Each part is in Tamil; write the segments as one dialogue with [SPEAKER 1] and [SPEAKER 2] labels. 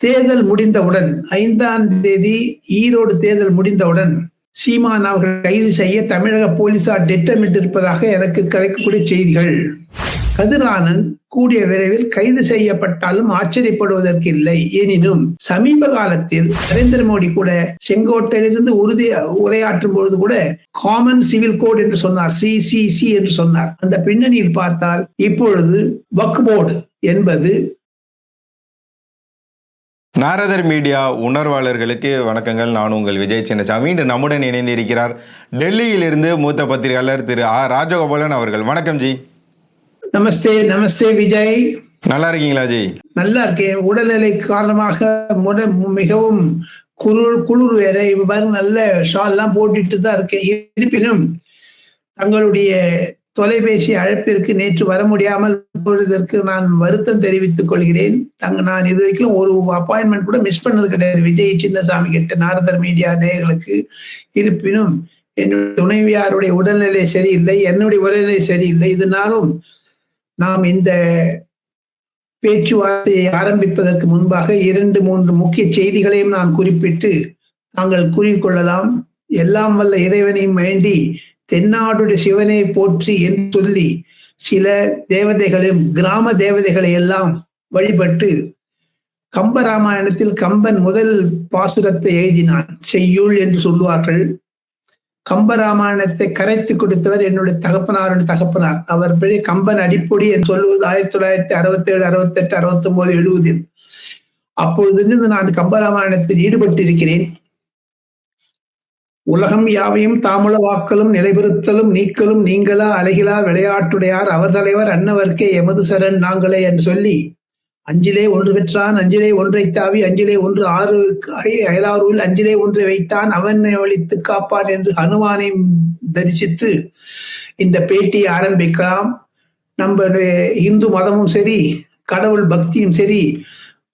[SPEAKER 1] தேர்தல் முடிந்தவுடன் ஐந்தாம் தேதி ஈரோடு தேர்தல் முடிந்தவுடன் சீமான் அவர்கள் கைது செய்ய தமிழக போலீசார் திட்டமிட்டிருப்பதாக எனக்கு கிடைக்கக்கூடிய செய்திகள். கதிரானந்த் கூடிய விரைவில் கைது செய்யப்பட்டாலும் ஆச்சரியப்படுவதற்கு இல்லை. எனினும் சமீப காலத்தில் நரேந்திர மோடி கூட செங்கோட்டையிலிருந்து உறுதி உரையாற்றும் பொழுது கூட காமன் சிவில் கோட் என்று சொன்னார் சிசிசி என்று சொன்னார். அந்த பின்னணியில் பார்த்தால் இப்பொழுது வக்போர்டு என்பது
[SPEAKER 2] நாரதர் மீடியா உணர்வாளர்களுக்கு வணக்கங்கள். நான் உங்கள் விஜய் சின்னசாமி. இன்று நம்முடன் இணைந்து இருக்கிறார் டெல்லியிலிருந்து மூத்த பத்திரிகையாளர் திரு ஆ. ராஜகோபாலன் அவர்கள். வணக்கம் ஜி.
[SPEAKER 1] நமஸ்தே நமஸ்தே விஜய்.
[SPEAKER 2] நல்லா இருக்கீங்களா ஜி?
[SPEAKER 1] நல்லா இருக்கேன். உடல்நிலை காரணமாக மிகவும் குளிர் குளிர் வேற. இவ்வாறு நல்ல ஷால் எல்லாம் போட்டுட்டு தான் இருக்கேன். இருப்பினும் தங்களுடைய தொலைபேசி அழைப்பிற்கு நேற்று வர முடியாமல் போவதற்கு நான் வருத்தம் தெரிவித்துக் கொள்கிறேன். தங்க நான் இது வரைக்கும் ஒரு அப்பாயின்மெண்ட் கூட மிஸ் பண்ணது கிடையாது. விஜய் சின்னசாமி கிட்ட நாரதர் மீடியா நேயர்களுக்கு. இருப்பினும் என்னுடைய துணைவியாருடைய உடல்நிலை சரியில்லை என்னுடைய உடல்நிலை சரியில்லை. இதனாலும் நாம் இந்த பேச்சுவார்த்தையை ஆரம்பிப்பதற்கு முன்பாக இரண்டு மூன்று முக்கிய செய்திகளையும் நான் குறிப்பிட்டு தாங்கள் கூறிக்கொள்ளலாம் எல்லாம் வல்ல இறைவனையும் வேண்டி தென்னாடுடைய சிவனை போற்றி என்று சொல்லி சில தேவதைகளும் கிராம தேவதைகளை எல்லாம் வழிபட்டு கம்பராமாயணத்தில் கம்பன் முதல் பாசுரத்தை எழுதினான். செய்யுள் என்று சொல்லுவார்கள். கம்பராமாயணத்தை கரைத்து கொடுத்தவர் என்னுடைய தகப்பனாருடைய தகப்பனார். அவர் பெரிய கம்பன் அடிப்பொடி என்று சொல்லுவது ஆயிரத்தி தொள்ளாயிரத்தி அறுபத்தி ஏழு அறுபத்தி அறுபத்தி ஒன்பது எழுபதில் அப்பொழுதிருந்து நான் கம்பராமாயணத்தில் ஈடுபட்டிருக்கிறேன். உலகம் யாவையும் தாமுல வாக்கலும் நிலைபெறுத்தலும் நீக்கலும் நீங்களா அழகிலா விளையாட்டுடையார் அவர் தலைவர் அன்னவர்க்கே எமது சரண் நாங்களே என்று சொல்லி அஞ்சிலே ஒன்று பெற்றான் அஞ்சிலே ஒன்றை தாவி அஞ்சிலே ஒன்று ஆறு அயலாரூரில் அஞ்சிலே ஒன்றை வைத்தான் அவனை ஒழித்து காப்பான் என்று ஹனுமானை தரிசித்து இந்த பேட்டியை ஆரம்பிக்கலாம். நம்முடைய இந்து மதமும் சரி கடவுள் பக்தியும் சரி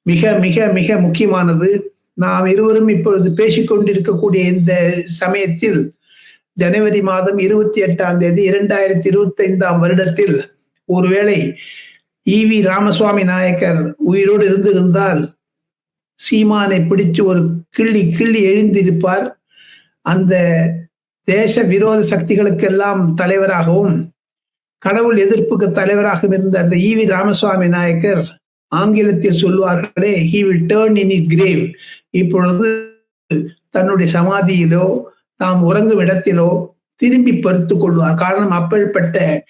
[SPEAKER 1] மிக மிக மிக முக்கியமானது. நாம் இருவரும் இப்பொழுது பேசிக்கொண்டிருக்கக்கூடிய இந்த சமயத்தில் ஜனவரி மாதம் இருபத்தி எட்டாம் தேதி இரண்டாயிரத்தி இருபத்தி ஐந்தாம் வருடத்தில் ஒருவேளை ஈவி ராமசுவாமி நாயக்கர் உயிரோடு இருந்திருந்தால் சீமானை பிடிச்சு ஒரு கிள்ளி கிள்ளி எழுந்திருப்பார். அந்த தேச விரோத சக்திகளுக்கெல்லாம் தலைவராகவும் கடவுள் எதிர்ப்புக்கு தலைவராகவும் இருந்த அந்த ஈவி ராமசுவாமி நாயக்கர் ஆங்கிலத்தில் சொல்வார்களே he will turn in his grave இப்பொழுது தன்னுடைய சமாதியிலோ தாம் உறங்கும் இடத்திலோ திரும்பி பருத்து கொள்வார். காரணம் அப்படிப்பட்ட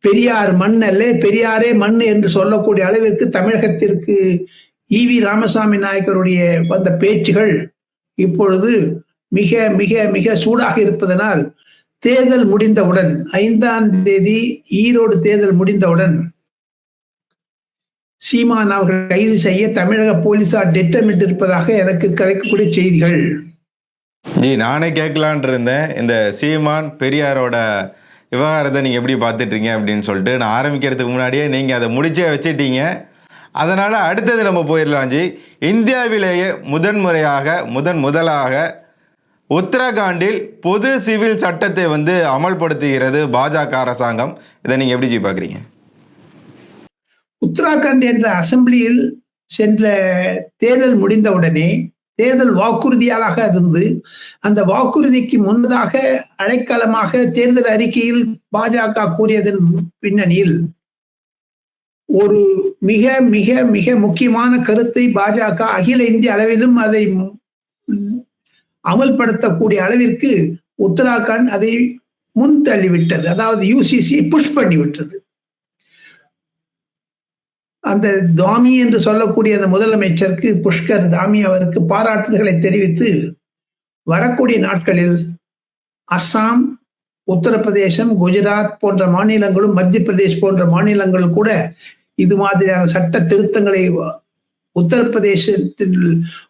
[SPEAKER 1] பெரியார் மண் அல்ல பெரியாரே மண் என்று சொல்லக்கூடிய அளவிற்கு தமிழகத்திற்கு ஈவி ராமசாமி நாயக்கருடைய வந்த பேச்சுகள் இப்பொழுது மிக மிக மிக சூடாக இருப்பதனால் தேர்தல் முடிந்தவுடன் ஐந்தாம் தேதி ஈரோடு தேர்தல் முடிந்தவுடன் சீமான் அவர்கள் கைது செய்ய தமிழக போலீசார் திட்டமிட்டிருப்பதாக எனக்கு கிடைக்கக்கூடிய செய்திகள்.
[SPEAKER 2] ஜி நானே கேட்கலான் இருந்தேன் இந்த சீமான் பெரியாரோட விவகாரத்தை நீங்கள் எப்படி பார்த்துட்றீங்க அப்படின்னு சொல்லிட்டு நான் ஆரம்பிக்கிறதுக்கு முன்னாடியே நீங்கள் அதை முடிச்சே வச்சுட்டீங்க. அதனால் அடுத்தது நம்ம போயிடலாம் ஜி. இந்தியாவிலேயே முதன்முறையாக முதன் முதலாக உத்தரகாண்டில் பொது சிவில் சட்டத்தை வந்து அமல்படுத்துகிறது பாஜக அரசாங்கம். இதை நீங்கள் எப்படி ஜி பார்க்குறீங்க?
[SPEAKER 1] உத்தராகண்ட் என்ற அசம்பிளியில் சென்ற தேர்தல் முடிந்தவுடனே தேர்தல் வாக்குறுதியாக இருந்து அந்த வாக்குறுதிக்கு முன்னதாக அடைக்கலமாக தேர்தல் அறிக்கையில் பாஜக கூறியதன் பின்னணியில் ஒரு மிக மிக மிக முக்கியமான கருத்தை பாஜக அகில இந்திய அளவிலும் அதை அமல்படுத்தக்கூடிய அளவிற்கு உத்தராகண்ட் அதை முன் தள்ளிவிட்டது. அதாவது யூசிசி புஷ் பண்ணி விட்டது அந்த தாமி என்று சொல்லக்கூடிய அந்த முதலமைச்சருக்கு புஷ்கர் தாமி அவருக்கு பாராட்டுதல்களை தெரிவித்து வரக்கூடிய நாட்களில் அஸ்ஸாம் உத்தரப்பிரதேசம் குஜராத் போன்ற மாநிலங்களும் மத்திய பிரதேஷ் போன்ற மாநிலங்கள் கூட இது மாதிரியான சட்ட திருத்தங்களை உத்தரப்பிரதேசத்தில்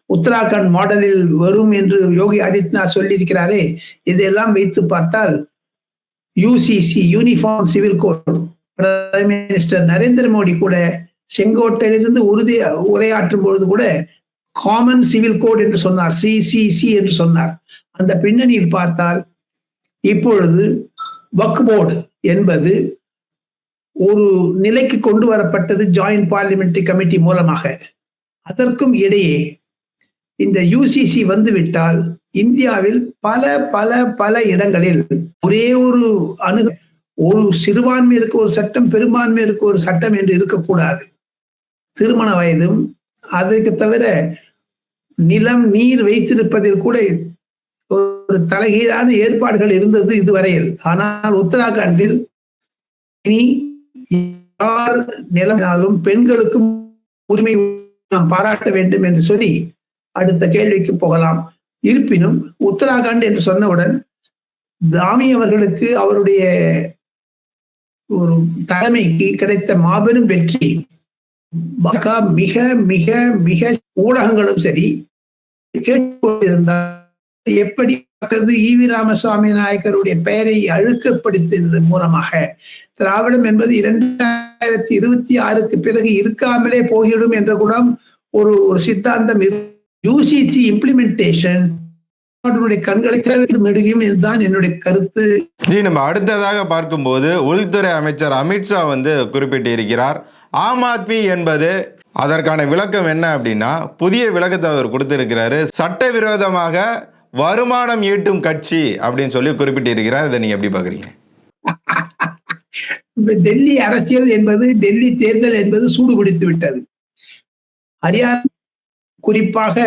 [SPEAKER 1] உத்தராகண்ட் மாடலில் வரும் என்று யோகி ஆதித்யநாத் சொல்லியிருக்கிறாரே இதையெல்லாம் வைத்து பார்த்தால் UCC uniform civil code prime minister Narendra Modi கூட செங்கோட்டையிலிருந்து உறுதி உரையாற்றும் பொழுது கூட காமன் சிவில் கோட் என்று சொன்னார். சிசிசி என்று சொன்னார். அந்த பின்னணியில் பார்த்தால் இப்பொழுது வக் போர்டு என்பது ஒரு நிலைக்கு கொண்டு வரப்பட்டது ஜாயிண்ட் பார்லிமெண்டரி கமிட்டி மூலமாக. அதற்கும் இடையே இந்த யுசிசி வந்துவிட்டால் இந்தியாவில் பல பல பல இடங்களில் ஒரே ஒரு அணு ஒரு சிறுபான்மையிற்கு ஒரு சட்டம் பெரும்பான்மையிற்கு ஒரு சட்டம் என்று இருக்கக்கூடாது. திருமண வயதும் அதுக்கு தவிர நிலம் நீர் வைத்திருப்பதில் கூட ஒரு தலைகீழான ஏற்பாடுகள் இருந்தது இதுவரையில். ஆனால் உத்தராகண்டில் இனி யார் நிலமினாலும் பெண்களுக்கும் உரிமை நாம் பாராட்ட வேண்டும் என்று சொல்லி அடுத்த கேள்விக்கு போகலாம். இருப்பினும் உத்தராகண்ட் என்று சொன்னவுடன் தாமி அவர்களுக்கு அவருடைய ஒரு தலைமைக்கு கிடைத்த மாபெரும் வெற்றி. பாஜக மிக மிக மிக ஊடகங்களும் சரி கேட்டுக்கொண்டிருந்தால் எப்படி பார்க்கிறது ஈவி ராமசுவாமி நாயக்கருடைய பெயரை அழுக்கப்படுத்தியது மூலமாக திராவிடம் என்பது இரண்டாயிரத்தி இருபத்தி ஆறுக்கு பிறகு இருக்காமலே போகிடும் என்ற கூட ஒரு ஒரு சித்தாந்தம் யூசிசி இம்ப்ளிமெண்டேஷன் கண்களை மெடுகும் இதுதான் என்னுடைய கருத்து.
[SPEAKER 2] ஜி நம்ம அடுத்ததாக பார்க்கும்போது உள்துறை அமைச்சர் அமித்ஷா வந்து குறிப்பிட்டிருக்கிறார். ஆம் ஆத்மி என்பது அதற்கான விளக்கம் என்ன அப்படின்னா புதிய விளக்கத்தை அவர் கொடுத்திருக்கிறாரு. சட்டவிரோதமாக வருமானம் ஈட்டும் கட்சி அப்படின்னு சொல்லி குறிப்பிட்டிருக்கிறார். இதை நீங்க எப்படி பாக்குறீங்க
[SPEAKER 1] டெல்லி அரசியல் என்பது டெல்லி தேர்தல் என்பது சூடு பிடித்து விட்டது. ஹரியானா குறிப்பாக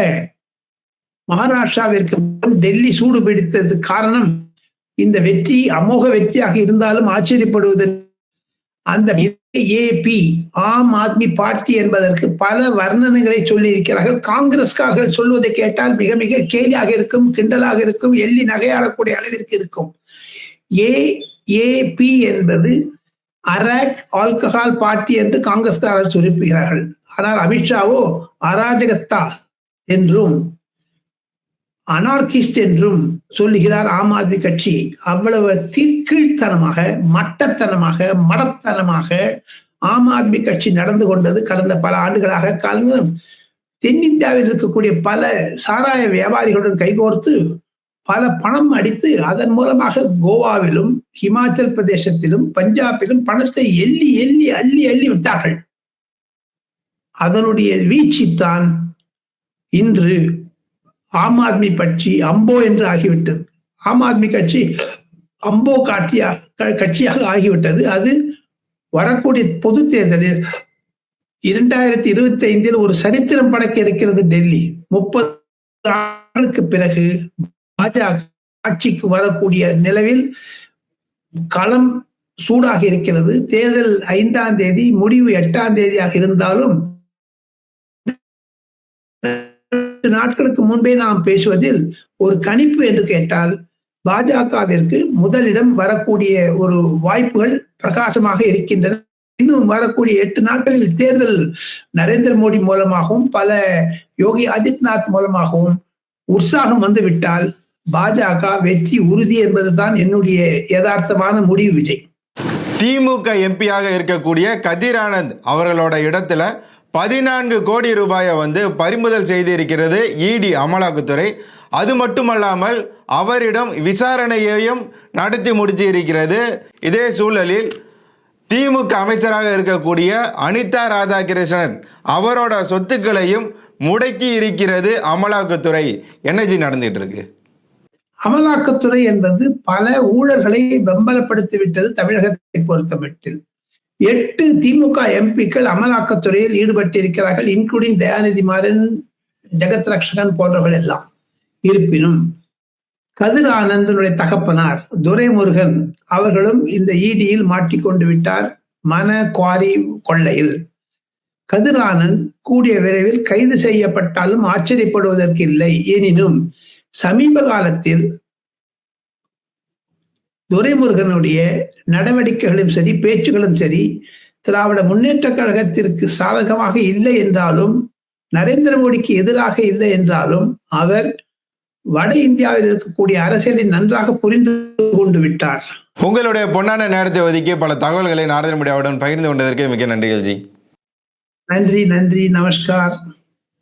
[SPEAKER 1] மகாராஷ்டிராவிற்கு டெல்லி சூடு பிடித்தது காரணம் இந்த வெற்றி அமோக வெற்றியாக இருந்தாலும் ஆச்சரியப்படுவதற்கு அந்த ஏபி ஆம் ஆத்மி பார்ட்டி என்பதற்கு பல வர்ணனைகளை சொல்லியிருக்கிறார்கள். காங்கிரஸ்காரர்கள் சொல்வதை கேட்டால் மிக மிக கேலியாக இருக்கும் கிண்டலாக இருக்கும் எள்ளி நகையாடக்கூடிய அளவிற்கு இருக்கும். ஏ ஏபி என்பது அராக் ஆல்கஹால் பார்ட்டி என்று காங்கிரஸ்காரர்கள் சொல்லிப்புகிறார்கள் ஆனால் அமித்ஷாவோ அராஜகத்தா என்றும் அனார்கிஸ்ட் என்றும் சொல்லுகிறார் ஆம் ஆத்மி கட்சி. அவ்வளவு தீர்க்கீழ்த்தனமாக மட்டத்தனமாக மடத்தனமாக ஆம் ஆத்மி கட்சி நடந்து கொண்டது கடந்த பல ஆண்டுகளாக காரணம் தென்னிந்தியாவில் இருக்கக்கூடிய பல சாராய வியாபாரிகளுடன் கைகோர்த்து பல பணம் அடித்து அதன் மூலமாக கோவாவிலும் ஹிமாச்சல் பிரதேசத்திலும் பஞ்சாபிலும் பணத்தை எள்ளி எள்ளி அள்ளி அள்ளி விட்டார்கள். அதனுடைய வீழ்ச்சித்தான் இன்று ஆம் ஆத்மி கட்சி அம்போ என்று ஆகிவிட்டது. ஆம் ஆத்மி கட்சி அம்போ காட்டியா கட்சியாக ஆகிவிட்டது. அது வரக்கூடிய பொது தேர்தலில் இரண்டாயிரத்தி இருபத்தி ஐந்தில் ஒரு சரித்திரம் படைக்க இருக்கிறது டெல்லி. முப்பது ஆண்டுகளுக்கு பிறகு பாஜக ஆட்சிக்கு வரக்கூடிய நிலவில் களம் சூடாக இருக்கிறது. தேர்தல் ஐந்தாம் தேதி முடிவு எட்டாம் தேதியாக இருந்தாலும் நாட்களுக்கு முன்பே நாம் பேசுவதில் ஒரு கணிப்பு என்று கேட்டால் பாஜகவிற்கு முதலிடம் வரக்கூடிய ஒரு வாய்ப்புகள் பிரகாசமாக இருக்கின்றன. இன்னும் வரக்கூடிய எட்டு நாட்களில் தேர்தல் நரேந்திர மோடி மூலமாகவும் பல யோகி ஆதித்யநாத் மூலமாகவும் உற்சாகம் வந்துவிட்டால் பாஜக வெற்றி உறுதி என்பதுதான் என்னுடைய யதார்த்தமான முடிவு விஜய்.
[SPEAKER 2] திமுக எம்பியாக இருக்கக்கூடிய கதிரானந்த் அவர்களோட இடத்துல பதினான்கு கோடி ரூபாயை வந்து பறிமுதல் செய்திருக்கிறது இடி அமலாக்கத்துறை. அது மட்டுமல்லாமல் அவரிடம் விசாரணையையும் நடத்தி முடித்திருக்கிறது. இதே சூழலில் திமுக அமைச்சராக இருக்கக்கூடிய அனிதா ராதாகிருஷ்ணன் அவரோட சொத்துக்களையும் முடக்கி இருக்கிறது அமலாக்கத்துறை. என்னஜி நடந்துட்டு இருக்கு
[SPEAKER 1] அமலாக்கத்துறை என்பது பல ஊழல்களை வெம்பலப்படுத்தி விட்டது தமிழகத்தை பொறுத்தமட்டில் எட்டு திமுக எம்பிக்கள் அமலாக்கத்துறையில் ஈடுபட்டிருக்கிறார்கள் இன்க்ளூடிங் தயாநிதி மாறன் ஜெகத் ரக்ஷகன் போன்றவர்கள் எல்லாம். இருப்பினும் கதிர் ஆனந்தனுடைய தகப்பனார் துரைமுருகன் அவர்களும் இந்த ஈடியில் மாட்டிக்கொண்டு விட்டார் மன குவாரி கொள்ளையில். கதிர் ஆனந்த் கூடிய விரைவில் கைது செய்யப்பட்டாலும் ஆச்சரியப்படுவதற்கு இல்லை. எனினும் சமீப காலத்தில் துரைமுருகனுடைய நடவடிக்கைகளும் சரி பேச்சுகளும் சரி திராவிட முன்னேற்ற கழகத்திற்கு சாதகமாக இல்லை என்றாலும் நரேந்திர மோடிக்கு எதிராக இல்லை என்றாலும் அவர் வட இந்தியாவில் இருக்கக்கூடிய அரசியலை நன்றாக புரிந்து கொண்டு விட்டார்.
[SPEAKER 2] உங்களுடைய பொன்னான நேரத்தை ஒதுக்கி பல தகவல்களை நாரதன் முடியாவுடன் பகிர்ந்து கொண்டதற்கு மிக நன்றிகள் ஜி.
[SPEAKER 1] நன்றி நன்றி நமஸ்கார்.